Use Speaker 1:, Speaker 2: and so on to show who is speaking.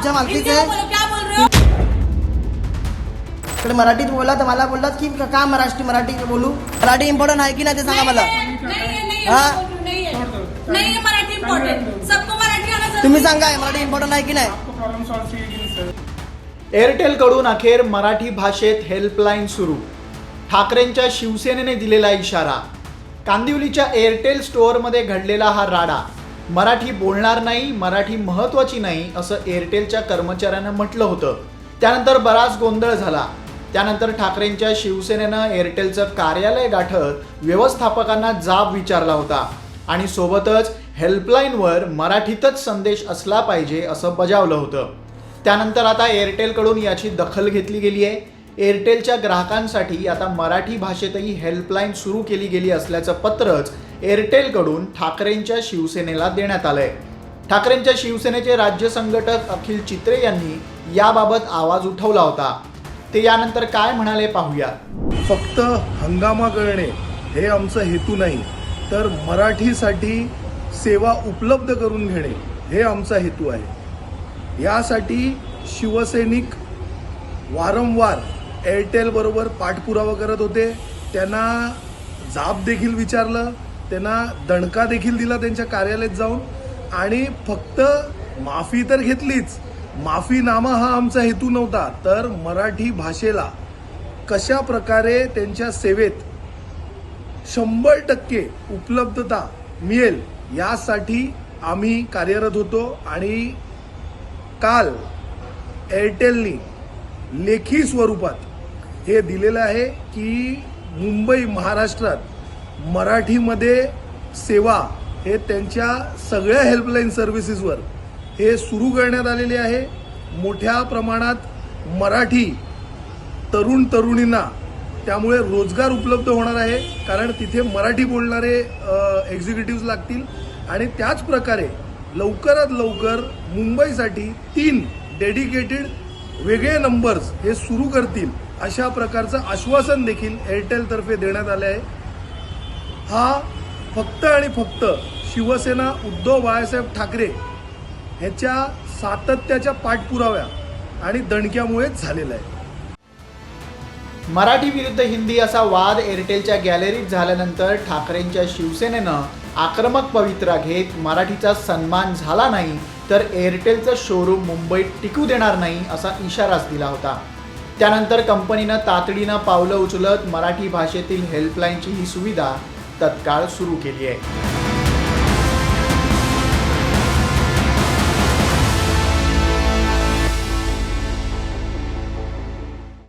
Speaker 1: आमच्या मालकीचे.
Speaker 2: रहे हो?
Speaker 1: इकडे मराठीत बोला तर मला बोललात की का- का महाराष्ट्री मराठी बोलू? मराठी इम्पॉर्टंट आहे की नाही ते सांगा मला.
Speaker 2: नहीं है, नहीं है, नहीं है,
Speaker 1: हाँ?
Speaker 2: बोल रही हूँ, नहीं है नहीं है मराठी इम्पोर्टेंट सबको मराठी आना जरूरी.
Speaker 1: तुम्ही। सांगा मराठी इम्पॉर्टंट आहे की नाही?
Speaker 3: प्रॉब्लम कीजिए सर
Speaker 4: एअरटेलकडून अखेर मराठी भाषेत हेल्पलाईन सुरू. ठाकरेंच्या शिवसेनेने दिलेला इशारा. कांदिवलीच्या एअरटेल स्टोअरमध्ये घडलेला हा राडा. मराठी बोलणार नाही मराठी महत्वाची नाही असं एअरटेलच्या कर्मचाऱ्यानं म्हटलं होतं. त्यानंतर बराच गोंधळ झाला. त्यानंतर ठाकरेंच्या शिवसेनेनं एअरटेलचं कार्यालय गाठत व्यवस्थापकांना जाब विचारला होता. आणि सोबतच हेल्पलाईनवर मराठीतच संदेश असला पाहिजे असं बजावलं होतं. त्यानंतर आता एअरटेलकडून याची दखल घेतली गेली आहे एअरटेलच्या ग्राहकांसाठी आता मराठी भाषेतही हेल्पलाईन सुरू केली गेली असल्याचं पत्रच एअरटेलकडून ठाकरेंच्या शिवसेनेला देण्यात आलंय. ठाकरेंच्या शिवसेनेचे राज्य संघटक अखिल चित्रे यांनी याबाबत आवाज उठवला होता. ते यानंतर काय म्हणाले पाहूया.
Speaker 5: फक्त हंगामा करणे हे आमचा हेतू नाही तर मराठीसाठी सेवा उपलब्ध करून घेणे हे आमचा हेतू आहे. यासाठी शिवसैनिक वारंवार एअरटेलबरोबर पाठपुरावा करत होते. त्यांना जाब देखील विचारलं. त्यांना दणका देखील दिला त्यांच्या कार्यालयात जाऊन. आणि फक्त माफी तर घेतलीच. माफीनामा हा आमचा हेतू नव्हता. तर मराठी भाषेला कशा प्रकारे त्यांच्या सेवेत शंभर टक्के उपलब्धता मिळेल यासाठी आम्ही कार्यरत होतो. आणि काल एअरटेलनी लेखी स्वरूपात हे दिलेलं आहे की मुंबई महाराष्ट्रात मराठीमध्ये सेवा हे त्यांच्या सगळ्या हेल्पलाईन सर्व्हिसेसवर हे सुरू करण्यात आलेले आहे. मोठ्या प्रमाणात मराठी तरुण तरुणींना त्यामुळे रोजगार उपलब्ध होणार आहे. कारण तिथे मराठी बोलणारे एक्झिक्युटिव्ह लागतील. आणि त्याच प्रकारे लवकरात लवकर मुंबईसाठी तीन डेडिकेटेड वेगळे नंबर्स हे सुरू करतील अशा प्रकारचं आश्वासन देखील एअरटेलतर्फे देण्यात आले आहे. हा फक्त आणि फक्त शिवसेना उद्धव बाळासाहेब ठाकरे ह्याच्या सातत्याच्या पाठपुराव्या आणि दणक्यामुळेच झालेला आहे
Speaker 4: मराठी विरुद्ध हिंदी असा वाद एअरटेलच्या गॅलरीत झाल्यानंतर ठाकरेंच्या शिवसेनेनं आक्रमक पवित्रा घेत मराठीचा सन्मान झाला नाही तर एअरटेलचं शोरूम मुंबईत टिकू देणार नाही असा इशाराच दिला होता. त्यानंतर कंपनीनं तातडीनं पावलं उचलत मराठी भाषेतील हेल्पलाईनची ही सुविधा तत्काळ सुरू केली आहे.